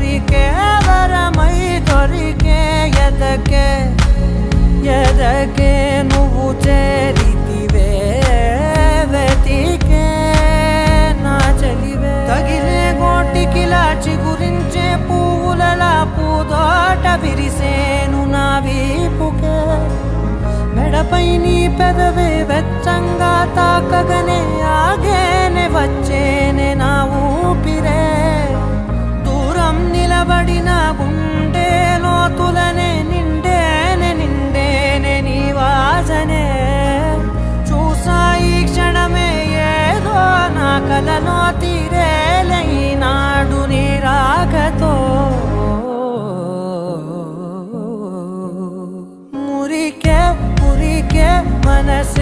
దొరికే వరమై దొరికే ఎదకే ఎదకే నువ్వు చేరితివే వెతికే నా చలివే. తగిలే గోటికిలా చిగురించే పువ్వులలా పూదోట విరిసేను నా వీపుకే. మెడపై నీ పెదవే వెచ్చంగా తాక one that's